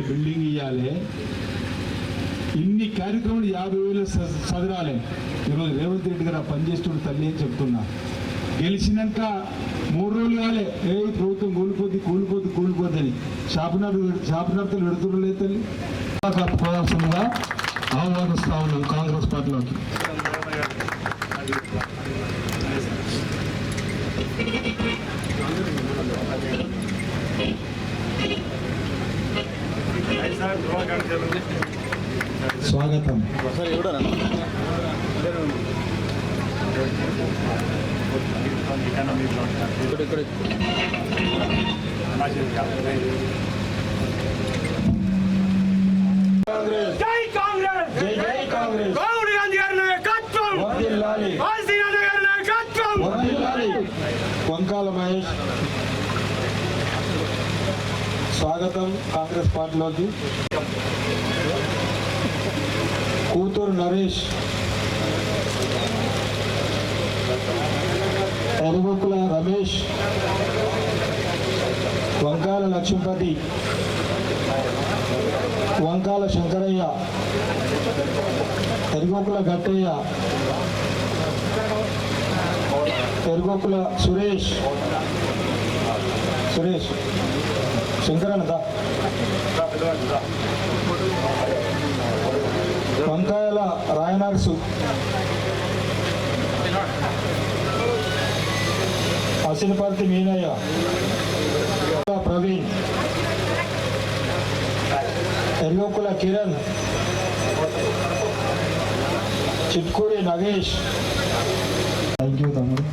Building ఇవ్వాలి ఇన్ని కార్యక్రమాలు యాభై వేలు స- సదరాలి. ఈరోజు రేవంత్ రెడ్డి గారు పనిచేస్తున్న తల్లి అని చెప్తున్నా. గెలిచినాక మూడు రోజులు కాలే. ఏ ప్రభుత్వం కూలిపోద్ది కూలిపోద్ది కూలిపోద్దని షాపునాథ్ షాపునాథ్లు పెడుతున్నారు తల్లి. ప్రదర్శనగా ఆహ్వానిస్తా ఉన్నాం కాంగ్రెస్ పార్టీలోకి. స్వాగతం జై కాంగ్రెస్ జై జై కాంగ్రెస్ రాహుల్ గాంధీ గారి నాయకత్వం వర్ధిల్లాలి రాజశేఖర గారి నాయకత్వం వర్ధిల్లాలి వంకాల మహేష్ స్వాగతం కాంగ్రెస్ పార్టీలోకి కూతురు నరేష్. ఎరుగుకుల రమేష్. వంకాల లక్ష్మీపతి. వంకాల శంకరయ్య. ఎరుగుకుల గట్టయ్య. ఎరుగుకుల సురేష్. సురేష్. శంకరన్నద? వంకాయల రాయనర్సు అసినపర్తి మీనయ్య ప్రవీణ్ ఎరుగోకుల కిరణ్ చిట్కూరి నగేష్. థ్యాంక్ యూ తమ్ముడు.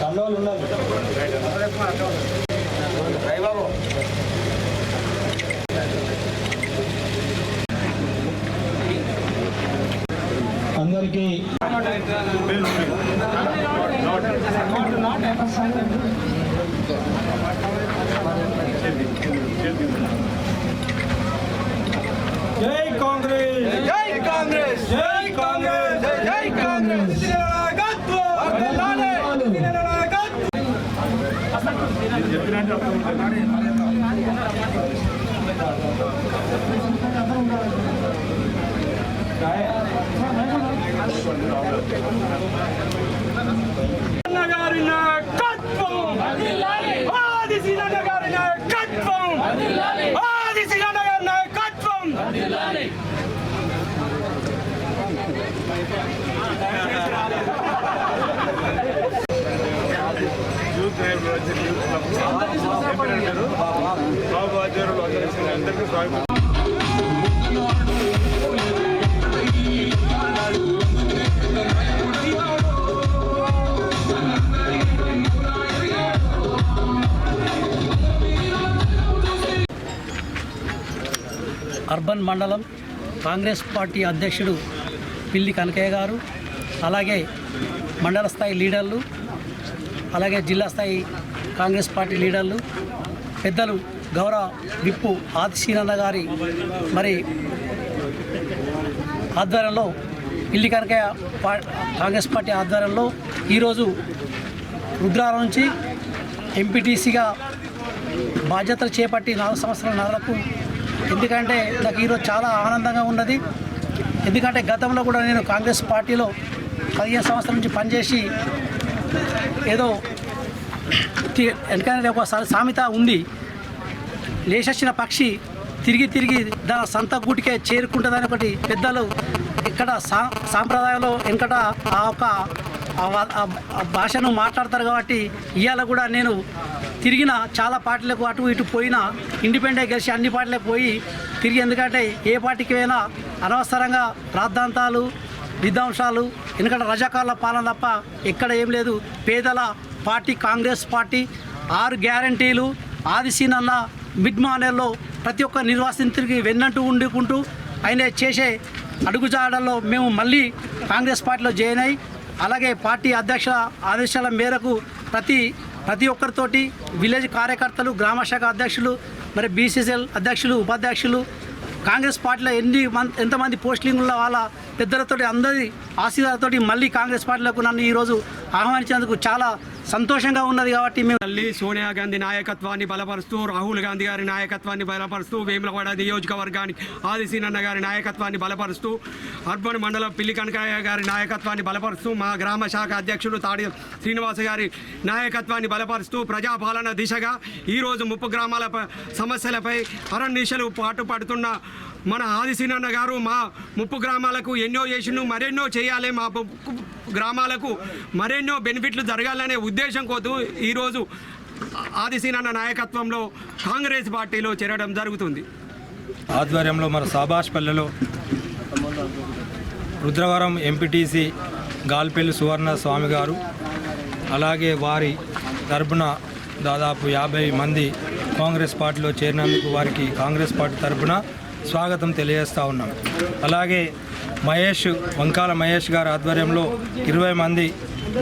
కండవాళ్ళు ఉండాలి అందరికీ జై కాంగ్రెస్ జై కాంగ్రెస్ జై కాంగ్రెస్ జై కాంగ్రెస్ నాయకత్వం బాబు ఆచార్యులు అందరికీ స్వాగతం. అర్బన్ మండలం కాంగ్రెస్ పార్టీ అధ్యక్షుడు పిల్లి కనకయ్య గారు అలాగే మండల స్థాయి లీడర్లు అలాగే జిల్లా స్థాయి కాంగ్రెస్ పార్టీ లీడర్లు పెద్దలు గౌరవ విప్పు ఆదిశీనన్న గారి మరి ఆధ్వర్యంలో పిల్లి కనకయ్య కాంగ్రెస్ పార్టీ ఆధ్వర్యంలో ఈరోజు రుద్రాల నుంచి ఎంపీటీసీగా బాధ్యతలు చేపట్టి నాలుగు సంవత్సరాల నరకు ఎందుకంటే నాకు ఈరోజు చాలా ఆనందంగా ఉన్నది. ఎందుకంటే గతంలో కూడా నేను కాంగ్రెస్ పార్టీలో పదిహేను సంవత్సరాల నుంచి పనిచేసి ఏదో ఎందుకంటే ఒక సామెత ఉంది. లేచొచ్చిన పక్షి తిరిగి తిరిగి దాని సంత గూటికే చేరుకుంటుందని ఒకటి పెద్దలు ఇక్కడ సా సాంప్రదాయంలో వెనకట ఆ ఒక భాషను మాట్లాడతారు కాబట్టి ఇవాళ కూడా నేను తిరిగిన చాలా పార్టీలకు అటు ఇటు పోయినా ఇండిపెండెంట్ గెలిచి అన్ని పార్టీలకు పోయి తిరిగి ఎందుకంటే ఏ పార్టీకి పోయినా అనవసరంగా రాద్ధాంతాలు విధ్వంసాలు ఎందుకంటే రజాకాల పాలన తప్ప ఎక్కడ ఏం లేదు. పేదల పార్టీ కాంగ్రెస్ పార్టీ ఆరు గ్యారంటీలు ఆదిశీనన్న మిడ్మానేల్లో ప్రతి ఒక్క నిర్వాసితుడికి వెన్నంటూ ఉండుకుంటూ ఆయన చేసే అడుగుజాడల్లో మేము మళ్ళీ కాంగ్రెస్ పార్టీలో జాయిన్ అయ్యి అలాగే పార్టీ అధ్యక్ష ఆదేశాల మేరకు ప్రతి ప్రతి ఒక్కరితోటి విలేజ్ కార్యకర్తలు గ్రామ శాఖ అధ్యక్షులు మరి బీసీసీఎల్ అధ్యక్షులు ఉపాధ్యక్షులు కాంగ్రెస్ పార్టీలో ఎన్ని మం ఎంతమంది పోస్టింగ్ ఉన్న వాళ్ళ పెద్దలతోటి అందరి ఆశీర్వాదాలతోటి మళ్ళీ కాంగ్రెస్ పార్టీలకు నన్ను ఈరోజు ఆహ్వానించేందుకు చాలా సంతోషంగా ఉన్నది కాబట్టి మేము తల్లి సోనియా గాంధీ నాయకత్వాన్ని బలపరుస్తూ రాహుల్ గాంధీ గారి నాయకత్వాన్ని బలపరుస్తూ వేములవాడ నియోజకవర్గానికి ఆదిశీనన్న గారి నాయకత్వాన్ని బలపరుస్తూ అర్బన్ మండలం పిల్లి కనకయ్య గారి నాయకత్వాన్ని బలపరుస్తూ మా గ్రామ శాఖ అధ్యక్షుడు తాడి శ్రీనివాస గారి నాయకత్వాన్ని బలపరుస్తూ ప్రజాపాలన దిశగా ఈరోజు ముప్పు గ్రామాల సమస్యలపై అరణ్యశలు పాటుపడుతున్న మన ఆదిశీనన్న గారు మా ముప్పు గ్రామాలకు ఎన్నో చేసిండు మరెన్నో చేయాలి మా ముప్పు గ్రామాలకు మరెన్నో బెనిఫిట్లు జరగాలనే ఉద్దేశం కోతూ ఈరోజు ఆదిశీనన్న నాయకత్వంలో కాంగ్రెస్ పార్టీలో చేరడం జరుగుతుంది. ఆధ్వర్యంలో మన సాబాష్పల్లెలో రుద్రవరం ఎంపీటీసీ గాల్పెల్లి సువర్ణ స్వామి గారు అలాగే వారి తరపున దాదాపు యాభై మంది కాంగ్రెస్ పార్టీలో చేరినందుకు వారికి కాంగ్రెస్ పార్టీ తరపున స్వాగతం తెలియజేస్తూ ఉన్నాం. అలాగే మహేష్ వంకాల మహేష్ గారి ఆధ్వర్యంలో ఇరవై మంది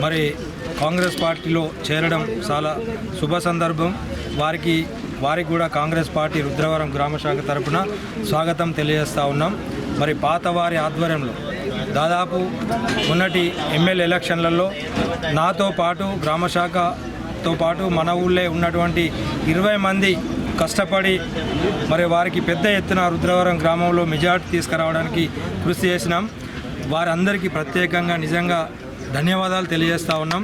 మరి కాంగ్రెస్ పార్టీలో చేరడం చాలా శుభ సందర్భం. వారికి వారికి కూడా కాంగ్రెస్ పార్టీ రుద్రవరం గ్రామ శాఖ తరపున స్వాగతం తెలియజేస్తూ ఉన్నాం. మరి పాత వారి ఆధ్వర్యంలో దాదాపు మొన్నటి ఎమ్మెల్యే ఎలక్షన్లలో నాతో పాటు గ్రామ శాఖతో పాటు మన ఊళ్ళే ఉన్నటువంటి ఇరవై మంది కష్టపడి మరి వారికి పెద్ద ఎత్తున రుద్రవరం గ్రామంలో మెజార్టీ తీసుకురావడానికి కృషి చేసినాం. వారందరికీ ప్రత్యేకంగా నిజంగా ధన్యవాదాలు తెలియజేస్తా ఉన్నాం.